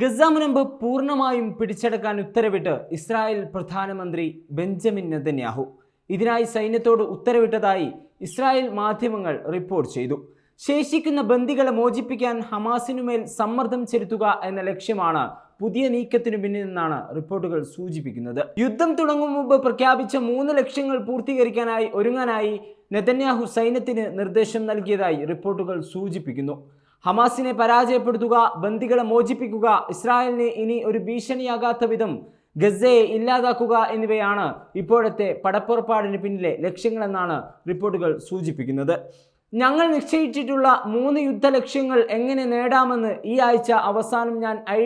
Gaza മുനമ്പ് പൂർണമായും പിടിച്ചെടുക്കാൻ ഉത്തരവിട്ട് ഇസ്രായേൽ പ്രധാനമന്ത്രി ബെഞ്ചമിൻ നെതന്യാഹു. ഇതിനായി സൈന്യത്തോട് ഉത്തരവിട്ടതായി ഇസ്രായേൽ മാധ്യമങ്ങൾ റിപ്പോർട്ട് ചെയ്തു. ശേഷിക്കുന്ന ബന്ദികളെ മോചിപ്പിക്കാൻ ഹമാസിനുമേൽ സമ്മർദ്ദം ചെലുത്തുക എന്ന ലക്ഷ്യമാണ് പുതിയ നീക്കത്തിനു പിന്നിൽ നിന്നാണ് റിപ്പോർട്ടുകൾ സൂചിപ്പിക്കുന്നത്. യുദ്ധം തുടങ്ങും മുമ്പ് പ്രഖ്യാപിച്ച മൂന്ന് ലക്ഷ്യങ്ങൾ പൂർത്തീകരിക്കാനായി ഒരുങ്ങാനായി നെതന്യാഹു സൈന്യത്തിന് നിർദ്ദേശം നൽകിയതായി റിപ്പോർട്ടുകൾ സൂചിപ്പിക്കുന്നു. ഹമാസിനെ പരാജയപ്പെടുത്തുക ബന്ദികളെ മോചിപ്പിക്കുക ഇസ്രായേലിന് ഇനി ഒരു ഭീഷണിയാകാത്ത വിധം ഗസയെ ഇല്ലാതാക്കുക എന്നിവയാണ് ഇപ്പോഴത്തെ പടപ്പുറപ്പാടിന് പിന്നിലെ ലക്ഷ്യങ്ങളെന്നാണ് റിപ്പോർട്ടുകൾ സൂചിപ്പിക്കുന്നത്. ഞങ്ങൾ നിശ്ചയിച്ചിട്ടുള്ള മൂന്ന് യുദ്ധ ലക്ഷ്യങ്ങൾ എങ്ങനെ നേടാമെന്ന് ഈ ആഴ്ച അവസാനം ഞാൻ ഐ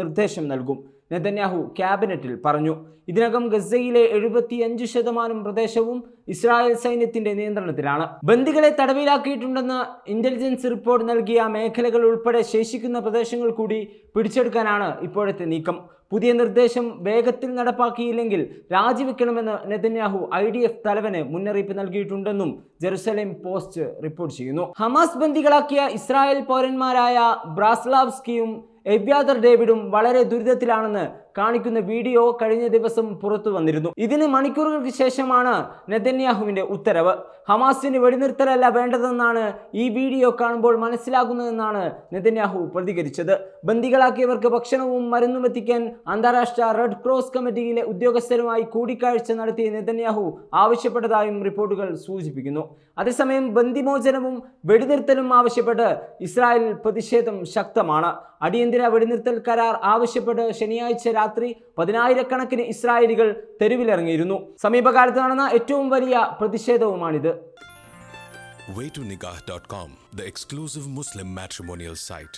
നിർദ്ദേശം നൽകും. നെതന്യാഹു ക്യാബിനറ്റിൽ പറഞ്ഞു. ഇതിനകം ഗസയിലെ എഴുപത്തിയഞ്ച് ശതമാനം പ്രദേശവും ഇസ്രായേൽ സൈന്യത്തിന്റെ നിയന്ത്രണത്തിലാണ്. ബന്ദികളെ തടവിലാക്കിയിട്ടുണ്ടെന്ന് ഇന്റലിജൻസ് റിപ്പോർട്ട് നൽകിയ മേഖലകൾ ഉൾപ്പെടെ ശേഷിക്കുന്ന പ്രദേശങ്ങൾ കൂടി പിടിച്ചെടുക്കാനാണ് ഇപ്പോഴത്തെ നീക്കം. പുതിയ നിർദ്ദേശം വേഗത്തിൽ നടപ്പാക്കിയില്ലെങ്കിൽ രാജിവെക്കണമെന്ന് നെതന്യാഹു ഐ ഡി എഫ് തലവന് മുന്നറിയിപ്പ് നൽകിയിട്ടുണ്ടെന്നും ജെറുസലേം പോസ്റ്റ് റിപ്പോർട്ട് ചെയ്യുന്നു. ഹമാസ് ബന്ദികളാക്കിയ ഇസ്രായേൽ പൗരന്മാരായ ബ്രാസ്ലാവ്സ്കിയും എവ്യാദർ ഡേവിഡും വളരെ ദുരിതത്തിലാണെന്ന് കാണിക്കുന്ന വീഡിയോ കഴിഞ്ഞ ദിവസം പുറത്തു വന്നിരുന്നു. ഇതിന് മണിക്കൂറുകൾക്ക് ശേഷമാണ് നെതന്യാഹുവിന്റെ ഉത്തരവ്. ഹമാസിന് വെടിനിർത്തലല്ല വേണ്ടതെന്നാണ് ഈ വീഡിയോ കാണുമ്പോൾ മനസ്സിലാകുന്നതെന്നാണ് നെതന്യാഹു പ്രതികരിച്ചത്. ബന്ദികളാക്കിയവർക്ക് ഭക്ഷണവും മരുന്നും എത്തിക്കാൻ അന്താരാഷ്ട്ര റെഡ് ക്രോസ് കമ്മിറ്റിയിലെ ഉദ്യോഗസ്ഥരുമായി കൂടിക്കാഴ്ച നടത്തിയ നെതന്യാഹു ആവശ്യപ്പെട്ടതായും റിപ്പോർട്ടുകൾ സൂചിപ്പിക്കുന്നു. അതേസമയം ബന്ദിമോചനവും വെടിനിർത്തലും ആവശ്യപ്പെട്ട് ഇസ്രായേൽ പ്രതിഷേധം ശക്തമാണ്. അടിയന്തര വെടിനിർത്തൽ കരാർ ആവശ്യപ്പെട്ട് ശനിയാഴ്ച രാത്രി പതിനായിരക്കണക്കിന് ഇസ്രായേലികൾ തെരുവിലിറങ്ങിയിരുന്നു സമീപകാലത്ത് നടന്ന ഏറ്റവും വലിയ പ്രതിഷേധവുമാണിത് waytonikah.com, the exclusive Muslim matrimonial site.